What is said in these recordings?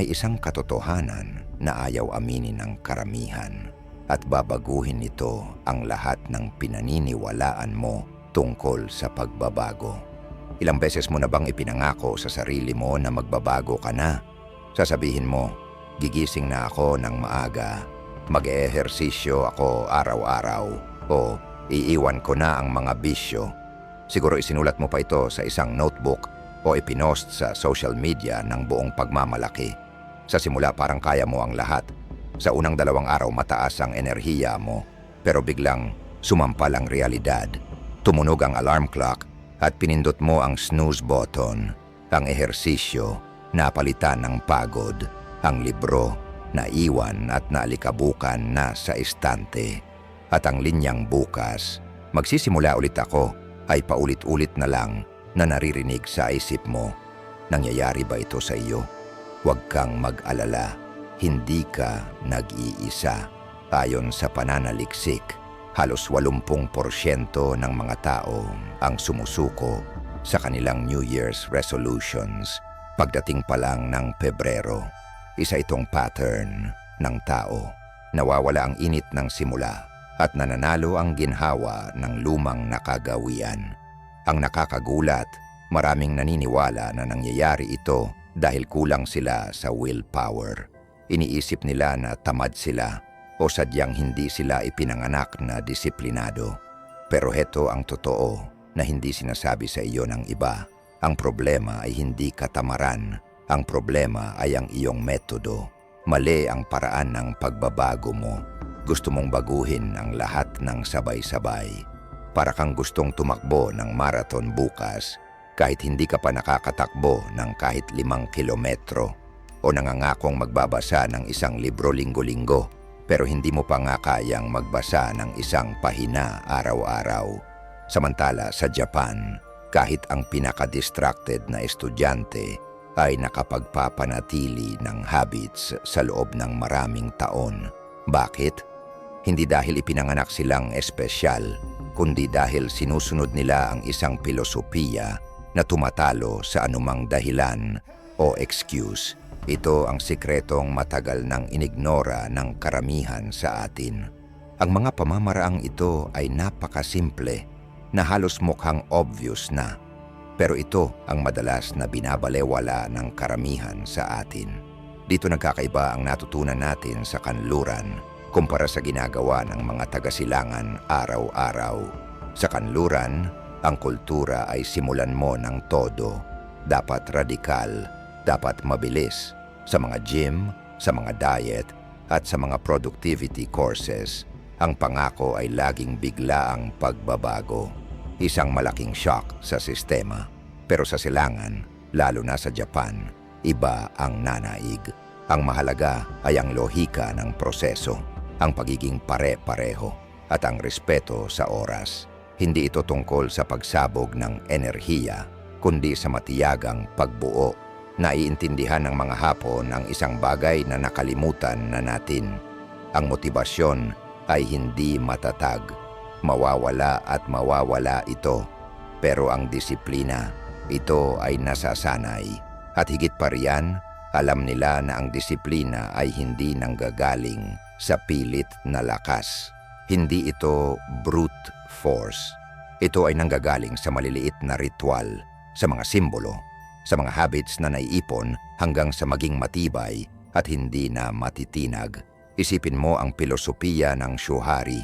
may isang katotohanan na ayaw aminin ng karamihan at babaguhin nito ang lahat ng pinaniniwalaan mo tungkol sa pagbabago. Ilang beses mo na bang ipinangako sa sarili mo na magbabago ka na? Sasabihin mo, gigising na ako ng maaga, mag-ehersisyo ako araw-araw, o iiwan ko na ang mga bisyo. Siguro isinulat mo pa ito sa isang notebook o ipinost sa social media ng buong pagmamalaki. Sa simula parang kaya mo ang lahat. Sa unang dalawang araw mataas ang enerhiya mo, pero biglang sumampal ang realidad. Tumunog ang alarm clock at pinindot mo ang snooze button. Ang ehersisyo, napalitan ng pagod, ang libro, naiwan at naalikabukan na sa istante. At ang linyang bukas, magsisimula ulit ako, ay paulit-ulit na lang na naririnig sa isip mo. Nangyayari ba ito sa iyo? Huwag kang mag-alala, hindi ka nag-iisa. Ayon sa pananaliksik, halos 80% ng mga tao ang sumusuko sa kanilang New Year's resolutions pagdating pa lang ng Pebrero. Isa itong pattern ng tao. Nawawala ang init ng simula at nananalo ang ginhawa ng lumang nakagawian. Ang nakakagulat, maraming naniniwala na nangyayari ito dahil kulang sila sa willpower. Iniisip nila na tamad sila o sadyang hindi sila ipinanganak na disiplinado. Pero heto ang totoo na hindi sinasabi sa iyo ng iba. Ang problema ay hindi katamaran. Ang problema ay ang iyong metodo. Mali ang paraan ng pagbabago mo. Gusto mong baguhin ang lahat ng sabay-sabay. Para kang gustong tumakbo ng marathon bukas kahit hindi ka pa nakakatakbo ng kahit limang kilometro o nangangakong magbabasa ng isang libro linggo-linggo pero hindi mo pa nga kayang magbasa ng isang pahina araw-araw. Samantala sa Japan, kahit ang pinaka-distracted na estudyante ay nakapagpapanatili ng habits sa loob ng maraming taon. Bakit? Hindi dahil ipinanganak silang espesyal, kundi dahil sinusunod nila ang isang filosofiya na tumatalo sa anumang dahilan o excuse. Ito ang sikretong matagal nang inignora ng karamihan sa atin. Ang mga pamamaraang ito ay napakasimple na halos mukhang obvious na. Pero ito ang madalas na binabalewala ng karamihan sa atin. Dito nagkakaiba ang natutunan natin sa kanluran kumpara sa ginagawa ng mga tagasilangan araw-araw. Sa kanluran, ang kultura ay simulan mo ng todo. Dapat radikal, dapat mabilis. Sa mga gym, sa mga diet, at sa mga productivity courses, ang pangako ay laging bigla ang pagbabago. Isang malaking shock sa sistema. Pero sa silangan, lalo na sa Japan, iba ang nanaig. Ang mahalaga ay ang lohika ng proseso, ang pagiging pare-pareho, at ang respeto sa oras. Hindi ito tungkol sa pagsabog ng enerhiya, kundi sa matiyagang pagbuo. Naiintindihan ng mga Hapon ang isang bagay na nakalimutan na natin. Ang motibasyon ay hindi matatag. Mawawala at mawawala ito. Pero ang disiplina, ito ay nasasanay. At higit pa riyan, alam nila na ang disiplina ay hindi nanggagaling sa pilit na lakas. Hindi ito brute force. Ito ay nanggagaling sa maliliit na ritual, sa mga simbolo, sa mga habits na naiipon hanggang sa maging matibay at hindi na matitinag. Isipin mo ang pilosopiya ng Shuhari.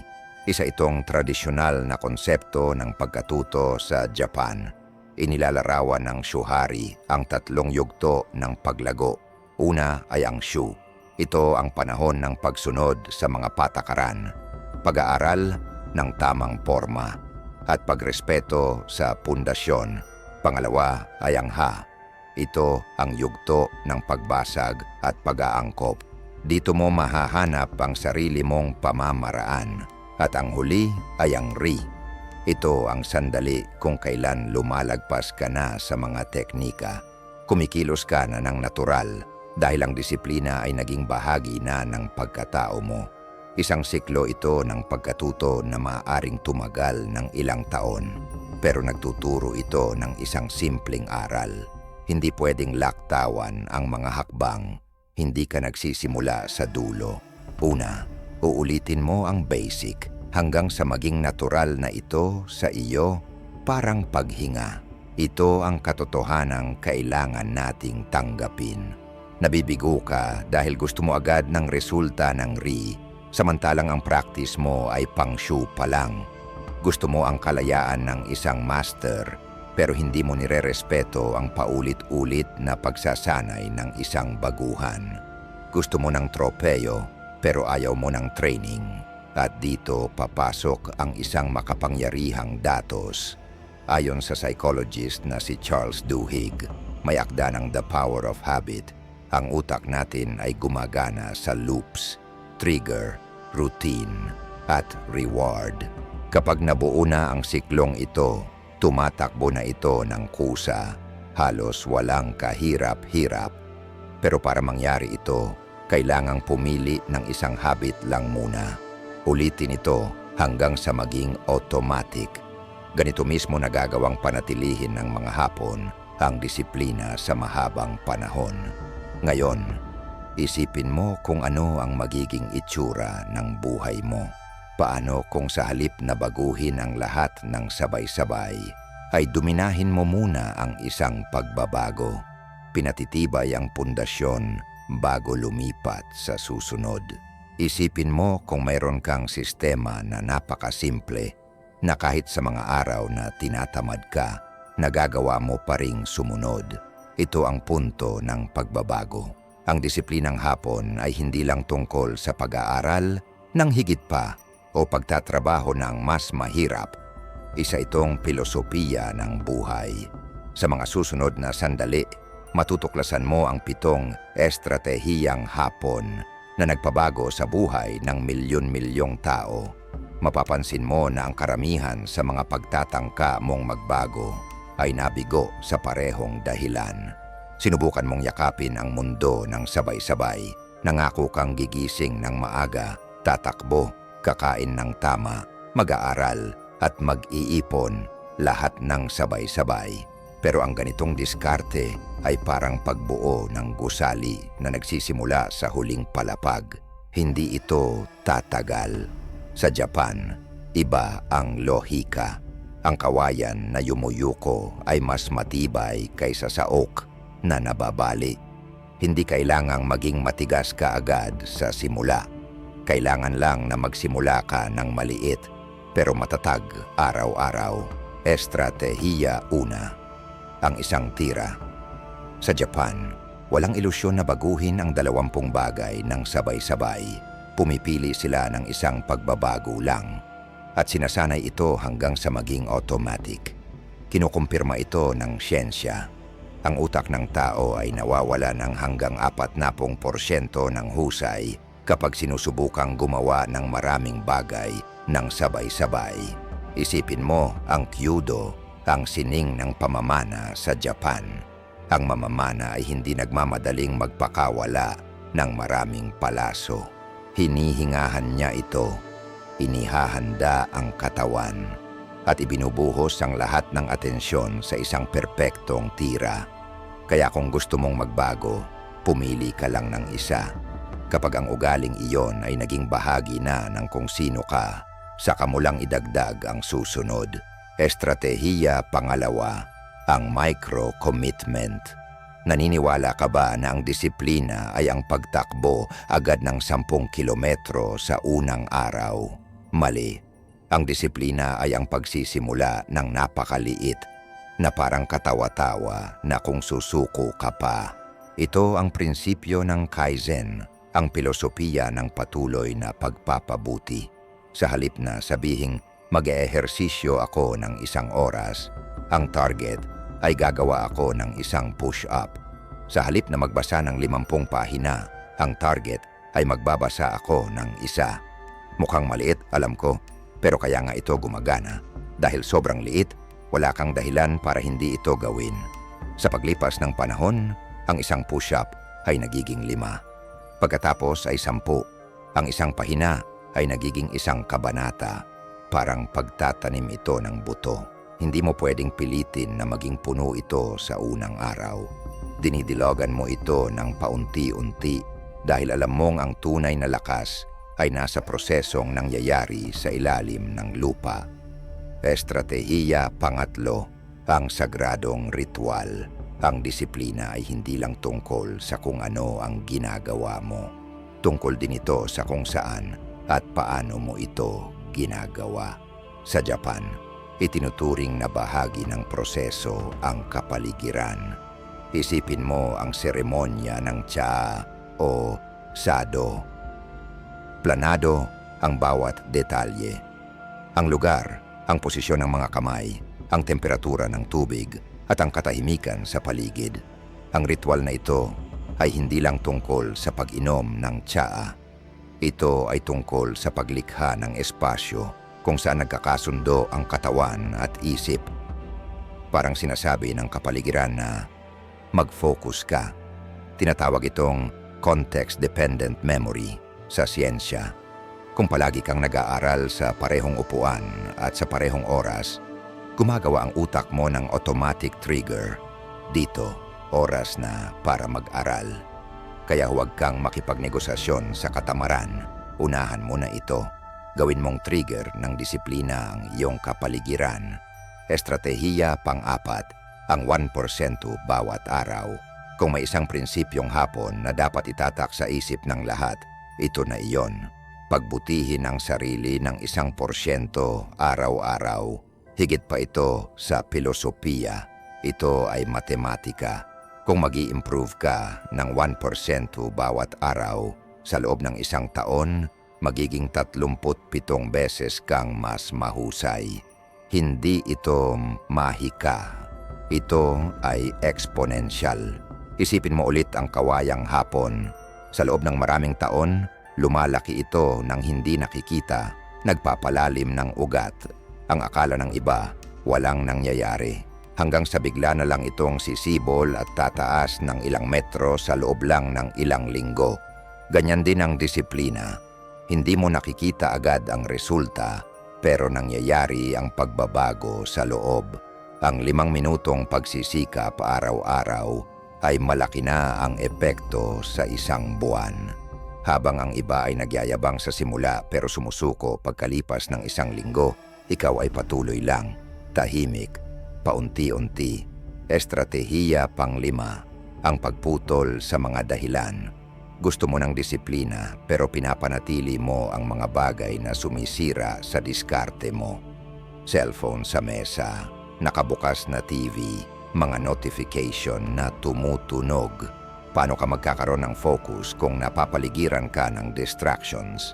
Isa itong tradisyonal na konsepto ng pagkatuto sa Japan. Inilalarawan ng Shuhari ang tatlong yugto ng paglago. Una ay ang Shu. Ito ang panahon ng pagsunod sa mga patakaran, pag-aaral ng tamang forma at pagrespeto sa pundasyon. Pangalawa ay ang Ha. Ito ang yugto ng pagbasag at pag-aangkop. Dito mo mahahanap ang sarili mong pamamaraan. At ang huli ay ang Ri. Ito ang sandali kung kailan lumalagpas ka na sa mga teknika. Kumikilos ka na ng natural dahil ang disiplina ay naging bahagi na ng pagkatao mo. Isang siklo ito ng pagkatuto na maaaring tumagal ng ilang taon, pero nagtuturo ito ng isang simpleng aral. Hindi pwedeng laktawan ang mga hakbang hindi ka nagsisimula sa dulo. Una, uulitin mo ang basic hanggang sa maging natural na ito sa iyo parang paghinga. Ito ang katotohanang kailangan nating tanggapin. Nabibigo ka dahil gusto mo agad ng resulta ng RE, samantalang ang practice mo ay pang shoe pa lang. Gusto mo ang kalayaan ng isang master, pero hindi mo nirerespeto ang paulit-ulit na pagsasanay ng isang baguhan. Gusto mo ng tropeyo, pero ayaw mo ng training. At dito papasok ang isang makapangyarihang datos. Ayon sa psychologist na si Charles Duhigg, may akda ng The Power of Habit. Ang utak natin ay gumagana sa loops, trigger, routine, at reward. Kapag nabuo na ang siklong ito, tumatakbo na ito ng kusa, halos walang kahirap-hirap. Pero para mangyari ito, kailangang pumili ng isang habit lang muna. Ulitin ito hanggang sa maging automatic. Ganito mismo nagagawang panatilihin ng mga hapon ang disiplina sa mahabang panahon. Ngayon, isipin mo kung ano ang magiging itsura ng buhay mo. Paano kung sa halip na baguhin ang lahat ng sabay-sabay, ay duminahin mo muna ang isang pagbabago. Pinatitibay ang pundasyon bago lumipat sa susunod. Isipin mo kung mayroon kang sistema na napakasimple na kahit sa mga araw na tinatamad ka, nagagawa mo pa ring sumunod. Ito ang punto ng pagbabago. Ang disiplinang hapon ay hindi lang tungkol sa pag-aaral ng higit pa o pagtatrabaho ng mas mahirap. Isa itong filosofiya ng buhay. Sa mga susunod na sandali, matutuklasan mo ang pitong estratehiyang hapon na nagpabago sa buhay ng milyon-milyong tao. Mapapansin mo na ang karamihan sa mga pagtatangka mong magbago ay nabigo sa parehong dahilan. Sinubukan mong yakapin ang mundo ng sabay-sabay. Nangako kang gigising ng maaga, tatakbo, kakain ng tama, mag-aaral at mag-iipon, lahat ng sabay-sabay. Pero ang ganitong diskarte ay parang pagbuo ng gusali na nagsisimula sa huling palapag. Hindi ito tatagal. Sa Japan, iba ang lohika. Ang kawayan na yumuyuko ay mas matibay kaysa sa oak na nababali. Hindi kailangang maging matigas ka agad sa simula. Kailangan lang na magsimula ka ng maliit pero matatag araw-araw. Estratehiya una. Ang isang tira. Sa Japan, walang ilusyon na baguhin ang dalawampung bagay ng sabay-sabay. Pumipili sila ng isang pagbabago lang at sinasanay ito hanggang sa maging automatic. Kinukumpirma ito ng siyensya. Ang utak ng tao ay nawawala ng hanggang 40% ng husay kapag sinusubukang gumawa ng maraming bagay ng sabay-sabay. Isipin mo ang kyudo, ang sining ng pamamana sa Japan. Ang mamamana ay hindi nagmamadaling magpakawala ng maraming palaso. Hinihingahan niya ito. Inihahanda ang katawan at ibinubuhos ang lahat ng atensyon sa isang perpektong tira. Kaya kung gusto mong magbago, pumili ka lang ng isa. Kapag ang ugaling iyon ay naging bahagi na ng kung sino ka, saka mo lang idagdag ang susunod. Estratehiya pangalawa, ang micro-commitment. Naniniwala ka ba na ang disiplina ay ang pagtakbo agad ng 10 kilometro sa unang araw? Mali. Ang disiplina ay ang pagsisimula ng napakaliit na parang katawa-tawa na kung susuko ka pa. Ito ang prinsipyo ng Kaizen, ang pilosopiya ng patuloy na pagpapabuti. Sa halip na sabihing mag-eehersisyo ako ng isang oras, ang target ay gagawa ako ng isang push-up. Sa halip na magbasa ng limampung pahina, ang target ay magbabasa ako ng isa. Mukhang maliit, alam ko, pero kaya nga ito gumagana. Dahil sobrang liit, wala kang dahilan para hindi ito gawin. Sa paglipas ng panahon, ang isang push-up ay nagiging lima. Pagkatapos ay sampu. Ang isang pahina ay nagiging isang kabanata. Parang pagtatanim ito ng buto. Hindi mo pwedeng pilitin na maging puno ito sa unang araw. Dinidilogan mo ito ng paunti-unti dahil alam mong ang tunay na lakas ay nasa prosesong nangyayari sa ilalim ng lupa. Estratehiya pangatlo, ang sagradong ritual. Ang disiplina ay hindi lang tungkol sa kung ano ang ginagawa mo. Tungkol din ito sa kung saan at paano mo ito ginagawa. Sa Japan, itinuturing na bahagi ng proseso ang kapaligiran. Isipin mo ang seremonya ng cha o sado. Planado ang bawat detalye. Ang lugar, ang posisyon ng mga kamay, ang temperatura ng tubig at ang katahimikan sa paligid. Ang ritual na ito ay hindi lang tungkol sa pag-inom ng tsaa. Ito ay tungkol sa paglikha ng espasyo kung saan nagkakasundo ang katawan at isip. Parang sinasabi ng kapaligiran na mag-focus ka. Tinatawag itong context-dependent memory sa siyensya. Kung palagi kang nag-aaral sa parehong upuan at sa parehong oras, gumagawa ang utak mo ng automatic trigger. Dito, oras na para mag-aral. Kaya huwag kang makipagnegosasyon sa katamaran. Unahan mo na ito. Gawin mong trigger ng disiplina ang iyong kapaligiran. Estratehiya pang-apat, ang 1% bawat araw. Kung may isang prinsipyong hapon na dapat itatak sa isip ng lahat, ito na iyon. Pagbutihin ang sarili ng isang porsyento araw-araw. Higit pa ito sa filosofiya. Ito ay matematika. Kung mag improve ka ng 1% bawat araw, sa loob ng isang taon, magiging 37 beses kang mas mahusay. Hindi ito mahika. Ito ay exponential. Isipin mo ulit ang kawayang hapon. Sa loob ng maraming taon, lumalaki ito ng hindi nakikita, nagpapalalim ng ugat. Ang akala ng iba, walang nangyayari. Hanggang sa bigla na lang itong sisibol at tataas ng ilang metro sa loob lang ng ilang linggo. Ganyan din ang disiplina. Hindi mo nakikita agad ang resulta, pero nangyayari ang pagbabago sa loob. Ang limang minutong pagsisikap araw-araw ay malaki na ang epekto sa isang buwan. Habang ang iba ay nagyayabang sa simula pero sumusuko pagkalipas ng isang linggo, ikaw ay patuloy lang, tahimik, paunti-unti. Estratehiya panglima, ang pagputol sa mga dahilan. Gusto mo ng disiplina pero pinapanatili mo ang mga bagay na sumisira sa diskarte mo. Cellphone sa mesa, nakabukas na TV, mga notification na tumutunog. Paano ka magkakaroon ng focus kung napapaligiran ka ng distractions?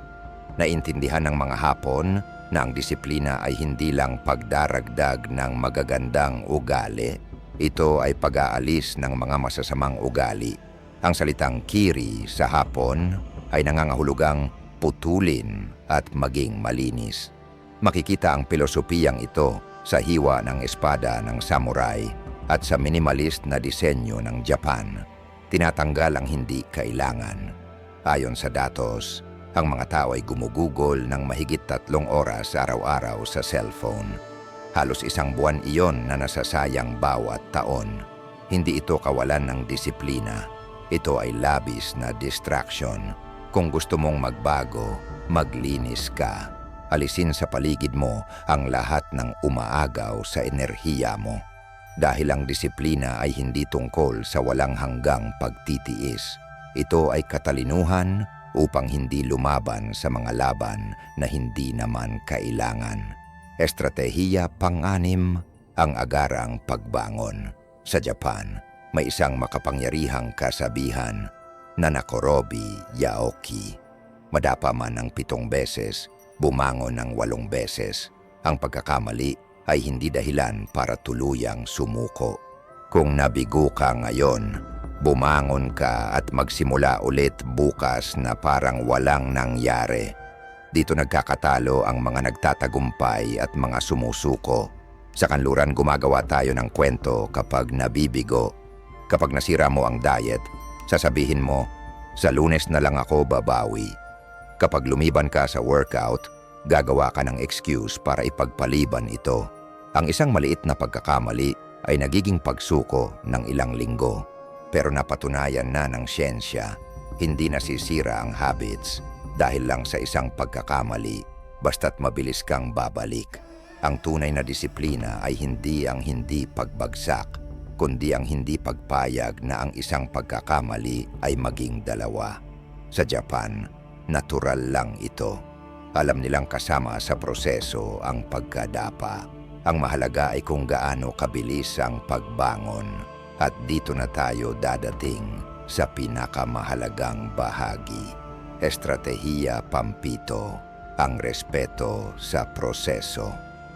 Naintindihan ng mga hapon na ang disiplina ay hindi lang pagdaragdag ng magagandang ugali. Ito ay pag-aalis ng mga masasamang ugali. Ang salitang kiri sa hapon ay nangangahulugang putulin at maging malinis. Makikita ang pilosopiyang ito sa hiwa ng espada ng samurai at sa minimalist na disenyo ng Japan. Tinatanggal ang hindi kailangan. Ayon sa datos, ang mga tao ay gumugugol ng mahigit tatlong oras araw-araw sa cellphone. Halos isang buwan iyon na nasasayang bawat taon. Hindi ito kawalan ng disiplina. Ito ay labis na distraction. Kung gusto mong magbago, maglinis ka. Alisin sa paligid mo ang lahat ng umaagaw sa enerhiya mo. Dahil ang disiplina ay hindi tungkol sa walang hanggang pagtitiis. Ito ay katalinuhan, upang hindi lumaban sa mga laban na hindi naman kailangan. Estratehiya pang-anim ang agarang pagbangon. Sa Japan, may isang makapangyarihang kasabihan na Nakorobi Yaoki. Madapa man ng pitong beses, bumangon ng walong beses. Ang pagkakamali ay hindi dahilan para tuluyang sumuko. Kung nabigo ka ngayon, Bumangon ka at magsimula ulit bukas na parang walang nangyari. Dito nagkakatalo ang mga nagtatagumpay at mga sumusuko. Sa kanluran gumagawa tayo ng kwento kapag nabibigo. Kapag nasira mo ang diet, sasabihin mo, sa lunes na lang ako babawi. Kapag lumiban ka sa workout, gagawa ka ng excuse para ipagpaliban ito. Ang isang maliit na pagkakamali ay nagiging pagsuko ng ilang linggo. Pero napatunayan na ng siyensya, hindi nasisira ang habits dahil lang sa isang pagkakamali basta't mabilis kang babalik. Ang tunay na disiplina ay hindi ang hindi pagbagsak, kundi ang hindi pagpayag na ang isang pagkakamali ay maging dalawa. Sa Japan, natural lang ito. Alam nilang kasama sa proseso ang pagkadapa. Ang mahalaga ay kung gaano kabilis ang pagbangon. At dito na tayo dadating sa pinakamahalagang bahagi. Estratehiya Pampito, ang respeto sa proseso.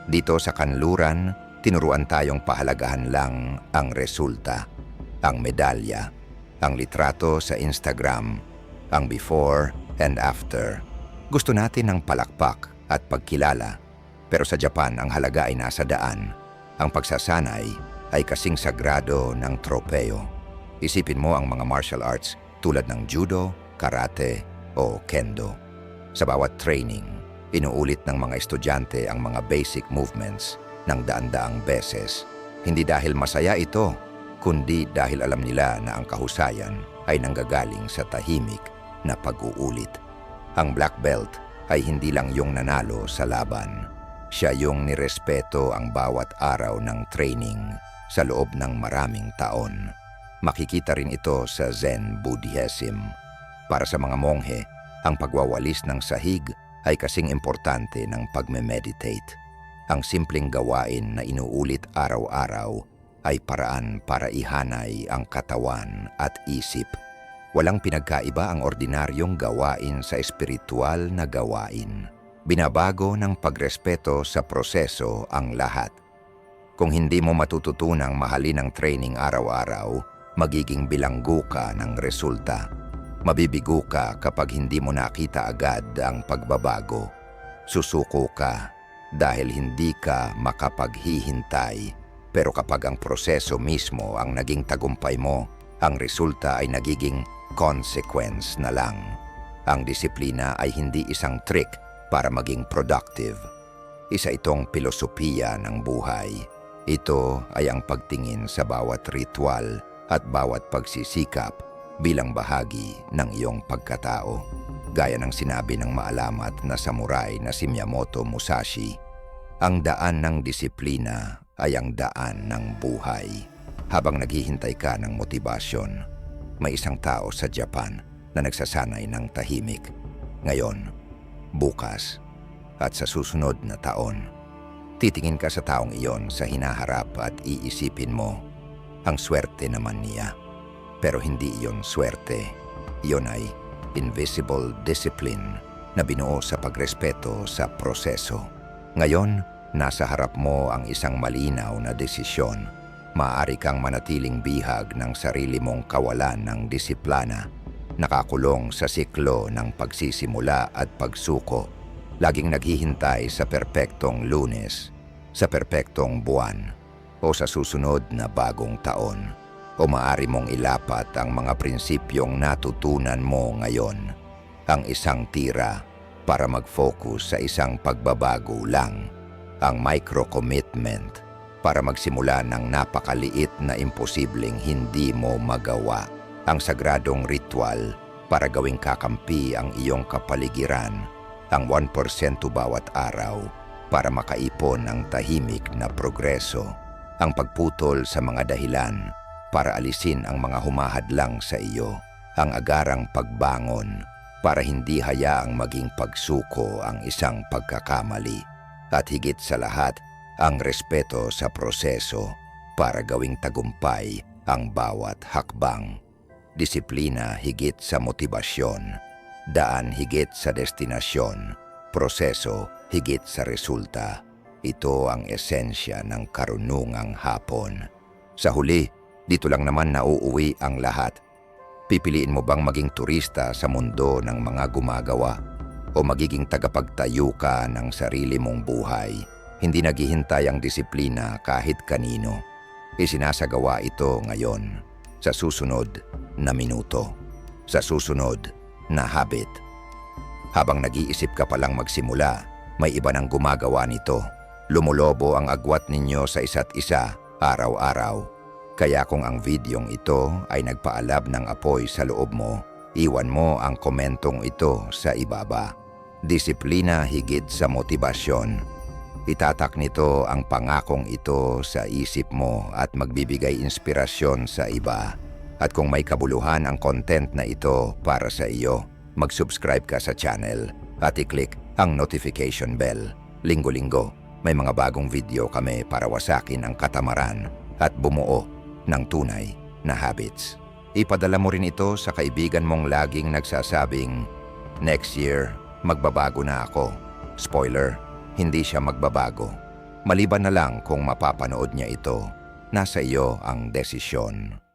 Dito sa kanluran, tinuruan tayong pahalagahan lang ang resulta, ang medalya, ang litrato sa Instagram, ang before and after. Gusto natin ng palakpak at pagkilala, pero sa Japan ang halaga ay nasa daan. Ang pagsasanay ay kasing sagrado ng tropeo. Isipin mo ang mga martial arts tulad ng judo, karate o kendo. Sa bawat training, inuulit ng mga estudyante ang mga basic movements ng daan-daang beses. Hindi dahil masaya ito, kundi dahil alam nila na ang kahusayan ay nanggagaling sa tahimik na pag-uulit. Ang black belt ay hindi lang yung nanalo sa laban. Siya yung nirespeto ang bawat araw ng training sa loob ng maraming taon. Makikita rin ito sa Zen Buddhism. Para sa mga monghe, ang pagwawalis ng sahig ay kasing importante ng pagme-meditate. Ang simpleng gawain na inuulit araw-araw ay paraan para ihanay ang katawan at isip. Walang pinagkaiba ang ordinaryong gawain sa espiritual na gawain. Binabago ng pagrespeto sa proseso ang lahat. Kung hindi mo matututunang mahalin ang training araw-araw, magiging bilanggo ka ng resulta. Mabibigo ka kapag hindi mo nakita agad ang pagbabago. Susuko ka dahil hindi ka makapaghihintay. Pero kapag ang proseso mismo ang naging tagumpay mo, ang resulta ay nagiging consequence na lang. Ang disiplina ay hindi isang trick para maging productive. Isa itong pilosopiya ng buhay. Ito ay ang pagtingin sa bawat ritual at bawat pagsisikap bilang bahagi ng iyong pagkatao. Gaya ng sinabi ng maalamat na samurai na si Miyamoto Musashi, ang daan ng disiplina ay ang daan ng buhay. Habang naghihintay ka ng motibasyon, may isang tao sa Japan na nagsasanay ng tahimik. Ngayon, bukas, at sa susunod na taon, titingin ka sa taong iyon sa hinaharap at iisipin mo, ang swerte naman niya. Pero hindi iyon swerte. Iyon ay invisible discipline na binuo sa pagrespeto sa proseso. Ngayon, nasa harap mo ang isang malinaw na desisyon. Maaari kang manatiling bihag ng sarili mong kawalan ng disiplina, nakakulong sa siklo ng pagsisimula at pagsuko, laging naghihintay sa perpektong lunes, sa perpektong buwan, o sa susunod na bagong taon. O maaari mong ilapat ang mga prinsipyong natutunan mo ngayon, ang isang tira para mag-focus sa isang pagbabago lang, ang micro-commitment para magsimula ng napakaliit na imposibleng hindi mo magawa, ang sagradong ritual para gawing kakampi ang iyong kapaligiran, ang 1% bawat araw para makaipon ng tahimik na progreso, ang pagputol sa mga dahilan para alisin ang mga humahadlang sa iyo, ang agarang pagbangon para hindi hayaang maging pagsuko ang isang pagkakamali, at higit sa lahat, ang respeto sa proseso para gawing tagumpay ang bawat hakbang. Disiplina higit sa motibasyon, daan higit sa destinasyon, proseso higit sa resulta. Ito ang esensya ng karunungang hapon. Sa huli, dito lang naman nauuwi ang lahat. Pipiliin mo bang maging turista sa mundo ng mga gumagawa o magiging tagapagtayo ka ng sarili mong buhay? Hindi naghihintay ang disiplina kahit kanino. Isinasagawa ito ngayon, sa susunod na minuto, sa susunod na habit. Habang nag-iisip ka palang magsimula, may iba nang gumagawa nito. Lumulobo ang agwat ninyo sa isa't isa, araw-araw. Kaya kung ang videong ito ay nagpaalab ng apoy sa loob mo, iwan mo ang komentong ito sa ibaba. Disiplina higit sa motibasyon. Itatak nito ang pangakong ito sa isip mo at magbibigay inspirasyon sa iba. At kung may kabuluhan ang content na ito para sa iyo, mag-subscribe ka sa channel at i-click ang notification bell. Linggo-linggo, may mga bagong video kami para wasakin ang katamaran at bumuo ng tunay na habits. Ipadala mo rin ito sa kaibigan mong laging nagsasabing, Next year, magbabago na ako. Spoiler, hindi siya magbabago. Maliban na lang kung mapapanood niya ito, nasa iyo ang desisyon.